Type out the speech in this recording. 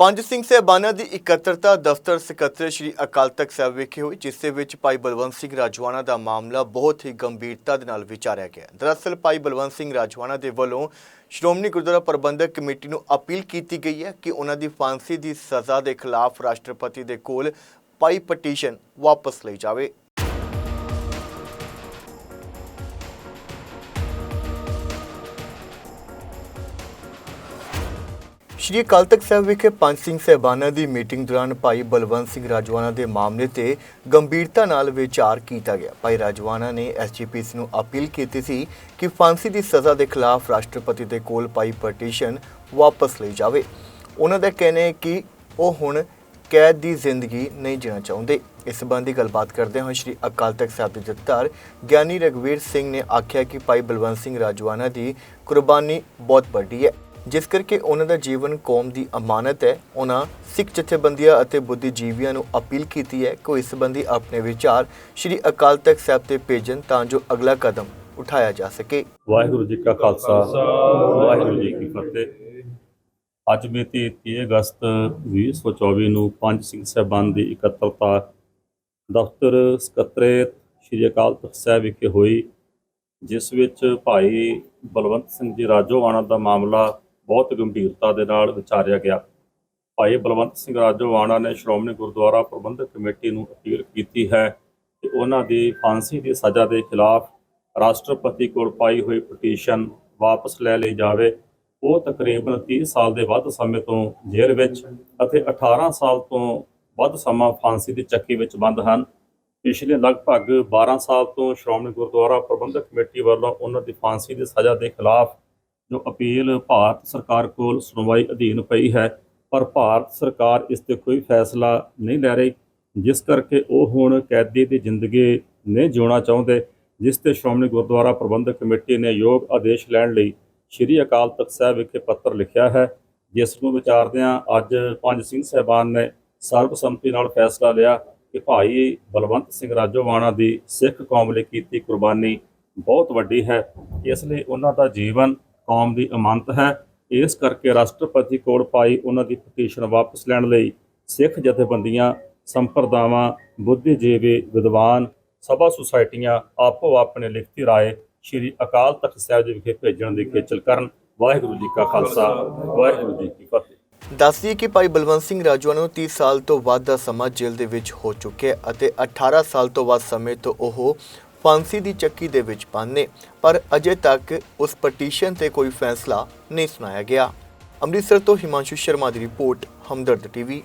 ਪੰਜ ਸਿੰਘ ਸਹਿਬਾਨਾਂ ਦੀ ਇਕੱਤਰਤਾ ਦਫ਼ਤਰ ਸਕੱਤਰ ਸ੍ਰੀ ਅਕਾਲ ਤਖਤ ਸਾਹਿਬ ਵਿਖੇ ਹੋਈ, ਜਿਸ ਦੇ ਵਿੱਚ ਭਾਈ ਬਲਵੰਤ ਸਿੰਘ ਰਾਜਵਾਨਾ ਦਾ ਮਾਮਲਾ ਬਹੁਤ ਹੀ ਗੰਭੀਰਤਾ ਦੇ ਨਾਲ ਵਿਚਾਰਿਆ ਗਿਆ। ਦਰਅਸਲ ਭਾਈ ਬਲਵੰਤ ਸਿੰਘ ਰਾਜਵਾਨਾ ਦੇ ਵੱਲੋਂ ਸ਼੍ਰੋਮਣੀ ਗੁਰਦੁਆਰਾ ਪ੍ਰਬੰਧਕ ਕਮੇਟੀ ਨੂੰ ਅਪੀਲ ਕੀਤੀ ਗਈ ਹੈ ਕਿ ਉਹਨਾਂ ਦੀ ਫਾਂਸੀ ਦੀ ਸਜ਼ਾ ਦੇ ਖਿਲਾਫ ਰਾਸ਼ਟਰਪਤੀ ਦੇ ਕੋਲ ਪਾਈ ਪਟੀਸ਼ਨ ਵਾਪਸ ਲਈ ਜਾਵੇ। ਸ਼੍ਰੀ ਅਕਾਲ ਤਖਤ ਸਾਹਿਬ ਵਿਖੇ ਪੰਜ ਸਿੰਘ ਸਹਿਬਾਨਾਂ ਦੀ ਮੀਟਿੰਗ ਦੌਰਾਨ ਭਾਈ ਬਲਵੰਤ ਸਿੰਘ ਰਾਜਵਾਨਾ ਦੇ ਮਾਮਲੇ ਤੇ ਗੰਭੀਰਤਾ ਨਾਲ ਵਿਚਾਰ ਕੀਤਾ ਗਿਆ। ਭਾਈ ਰਾਜਵਾਨਾ ਨੇ ਐਸਜੀਪੀਸੀ ਨੂੰ ਅਪੀਲ ਕੀਤੀ ਸੀ ਕਿ ਫਾਂਸੀ ਦੀ ਸਜ਼ਾ ਦੇ ਖਿਲਾਫ ਰਾਸ਼ਟਰਪਤੀ ਦੇ ਕੋਲ ਪਾਈ ਪਟੀਸ਼ਨ ਵਾਪਸ ਲਈ ਜਾਵੇ। ਉਹਨਾਂ ਦਾ ਕਹਿਣਾ ਹੈ ਕਿ ਉਹ ਹੁਣ ਕੈਦ ਦੀ ਜ਼ਿੰਦਗੀ ਨਹੀਂ ਜੀਣਾ ਚਾਹੁੰਦੇ। ਇਸ ਸੰਬੰਧੀ ਗੱਲਬਾਤ ਕਰਦੇ ਹੋਏ ਸ਼੍ਰੀ ਅਕਾਲ ਤਖਤ ਸਾਹਿਬ ਦੇ ਜਥੇਦਾਰ ਗਿਆਨੀ ਰਗਵੀਰ ਸਿੰਘ ਨੇ ਆਖਿਆ ਕਿ ਭਾਈ ਬਲਵੰਤ ਸਿੰਘ ਰਾਜਵਾਨਾ ਦੀ ਕੁਰਬਾਨੀ ਬਹੁਤ ਵੱਡੀ ਹੈ। ਜਿਸ ਕਰਕੇ ਉਹਨਾਂ ਦਾ ਜੀਵਨ ਕੌਮ ਦੀ ਅਮਾਨਤ ਹੈ, ਉਹਨਾਂ ਸਿੱਖ ਜਥੇਬੰਦੀਆਂ ਅਤੇ ਬੁੱਧੀਜੀਵੀਆਂ ਨੂੰ ਅਪੀਲ ਕੀਤੀ ਹੈ ਕਿ ਇਸ ਸੰਬੰਧੀ ਆਪਣੇ ਵਿਚਾਰ ਸ਼੍ਰੀ ਅਕਾਲ ਤਖਤ ਸਾਹਿਬ ਤੇ ਭੇਜਣ ਤਾਂ ਜੋ ਅਗਲਾ ਕਦਮ ਉਠਾਇਆ ਜਾ ਸਕੇ। ਵਾਹਿਗੁਰੂ ਜੀ ਕਾ ਖਾਲਸਾ, ਵਾਹਿਗੁਰੂ ਜੀ ਕੀ ਫਤਿਹ। ਅੱਜ ਮਿਤੀ 30 ਅਗਸਤ 2024 ਨੂੰ ਪੰਜ ਸਿੰਘ ਸਾਹਿਬਾਨ ਦੀ ਇਕੱਤਰਤਾ ਦਫ਼ਤਰ ਸਕੱਤਰੇਤ ਸ੍ਰੀ ਅਕਾਲ ਤਖਤ ਸਾਹਿਬ ਵਿਖੇ ਹੋਈ, ਜਿਸ ਵਿੱਚ ਭਾਈ ਬਲਵੰਤ ਸਿੰਘ ਜੀ ਰਾਜੋਆਣਾ ਦਾ ਮਾਮਲਾ ਬਹੁਤ ਗੰਭੀਰਤਾ ਦੇ ਨਾਲ ਵਿਚਾਰਿਆ ਗਿਆ। ਭਾਈ ਬਲਵੰਤ ਸਿੰਘ ਰਾਜੋਆਣਾ ਨੇ ਸ਼੍ਰੋਮਣੀ ਗੁਰਦੁਆਰਾ ਪ੍ਰਬੰਧਕ ਕਮੇਟੀ ਨੂੰ ਅਪੀਲ ਕੀਤੀ ਹੈ ਕਿ ਉਹਨਾਂ ਦੀ ਫਾਂਸੀ ਦੀ ਸਜ਼ਾ ਦੇ ਖਿਲਾਫ ਰਾਸ਼ਟਰਪਤੀ ਕੋਲ ਪਾਈ ਹੋਈ ਪਟੀਸ਼ਨ ਵਾਪਸ ਲੈ ਲਈ ਜਾਵੇ। ਉਹ ਤਕਰੀਬਨ 30 ਸਾਲ ਦੇ ਵੱਧ ਸਮੇਂ ਤੋਂ ਜੇਲ੍ਹ ਵਿੱਚ ਅਤੇ 18 ਸਾਲ ਤੋਂ ਵੱਧ ਸਮਾਂ ਫਾਂਸੀ ਦੀ ਚੱਕੀ ਵਿੱਚ ਬੰਦ ਹਨ। ਪਿਛਲੇ ਲਗਭਗ 12 ਸਾਲ ਤੋਂ ਸ਼੍ਰੋਮਣੀ ਗੁਰਦੁਆਰਾ ਪ੍ਰਬੰਧਕ ਕਮੇਟੀ ਵੱਲੋਂ ਉਹਨਾਂ ਦੀ ਫਾਂਸੀ ਦੀ ਸਜ਼ਾ ਦੇ ਖਿਲਾਫ ਜੋ ਅਪੀਲ ਭਾਰਤ ਸਰਕਾਰ ਕੋਲ ਸੁਣਵਾਈ ਅਧੀਨ ਪਈ ਹੈ, ਪਰ ਭਾਰਤ ਸਰਕਾਰ ਇਸ ਤੇ ਕੋਈ ਫੈਸਲਾ ਨਹੀਂ ਲੈ ਰਹੀ, ਜਿਸ ਕਰਕੇ ਉਹ ਹੁਣ ਕੈਦੀ ਦੀ ਜ਼ਿੰਦਗੀ ਨਹੀਂ ਜਿਉਣਾ ਚਾਹੁੰਦੇ, ਜਿਸ ਤੇ ਸ਼੍ਰੋਮਣੀ ਗੁਰਦੁਆਰਾ ਪ੍ਰਬੰਧਕ ਕਮੇਟੀ ਨੇ ਯੋਗ ਆਦੇਸ਼ ਲੈਣ ਲਈ ਸ਼੍ਰੀ ਅਕਾਲ ਤਖਤ ਸਾਹਿਬ ਵਿਖੇ ਪੱਤਰ ਲਿਖਿਆ ਹੈ, ਜਿਸ ਨੂੰ ਵਿਚਾਰਦਿਆਂ ਅੱਜ ਪੰਜ ਸਿੰਘ ਸਹਿਬਾਨ ਨੇ ਸਰਬਸੰਮਤੀ ਨਾਲ ਫੈਸਲਾ ਲਿਆ ਕਿ ਭਾਈ ਬਲਵੰਤ ਸਿੰਘ ਰਾਜੋਵਾਣਾ ਦੀ ਸਿੱਖ ਕੌਮ ਲਈ ਕੀਤੀ ਕੁਰਬਾਨੀ ਬਹੁਤ ਵੱਡੀ ਹੈ, ਇਸ ਲਈ ਉਹਨਾਂ ਦਾ ਜੀਵਨ ਕੌਮ ਦੀ ਅਮਾਨਤ ਹੈ। ਇਸ ਕਰਕੇ ਰਾਸ਼ਟਰਪਤੀ ਕੋਲ ਪਾਈ ਉਹਨਾਂ ਦੀ ਪਟੀਸ਼ਨ ਵਾਪਸ ਲੈਣ ਲਈ ਸਿੱਖ ਜਥੇਬੰਦੀਆਂ, ਸੰਪਰਦਾਵਾਂ, ਬੁੱਧੀਜੀਵੀ ਵਿਦਵਾਨ, ਸਭਾ ਸੁਸਾਇਟੀਆਂ ਆਪੋ ਆਪਣੇ ਲਿਖਤੀ ਰਾਏ ਸ਼੍ਰੀ ਅਕਾਲ ਤਖਤ ਸਾਹਿਬ ਜੀ ਵਿਖੇ ਭੇਜਣ ਦੀ ਖੇਚਲ ਕਰਨ। ਵਾਹਿਗੁਰੂ ਜੀ ਕਾ ਖਾਲਸਾ, ਵਾਹਿਗੁਰੂ ਜੀ ਕੀ ਫਤਿਹ। ਦੱਸਦੀ ਕਿ ਭਾਈ ਬਲਵੰਤ ਸਿੰਘ ਰਾਜਵਾਨਾ ਨੂੰ 30 ਸਾਲ ਤੋਂ ਵੱਧ ਦਾ ਸਮਾਂ ਜੇਲ੍ਹ ਦੇ ਵਿੱਚ ਹੋ ਚੁੱਕਿਆ ਅਤੇ 18 ਸਾਲ ਤੋਂ ਵੱਧ ਸਮੇਂ ਤੋਂ ਉਹ ਫਾਂਸੀ ਦੀ ਚੱਕੀ ਦੇ ਵਿੱਚ ਬੰਦ ਨੇ ਪਰ ਅਜੇ ਤੱਕ ਉਸ ਪਟੀਸ਼ਨ ਤੇ ਕੋਈ ਫੈਸਲਾ ਨਹੀਂ ਸੁਣਾਇਆ ਗਿਆ। ਅੰਮ੍ਰਿਤਸਰ ਤੋਂ ਹਿਮਾਂਸ਼ੂ ਸ਼ਰਮਾ ਦੀ ਰਿਪੋਰਟ, ਹਮਦਰਦ ਟੀਵੀ।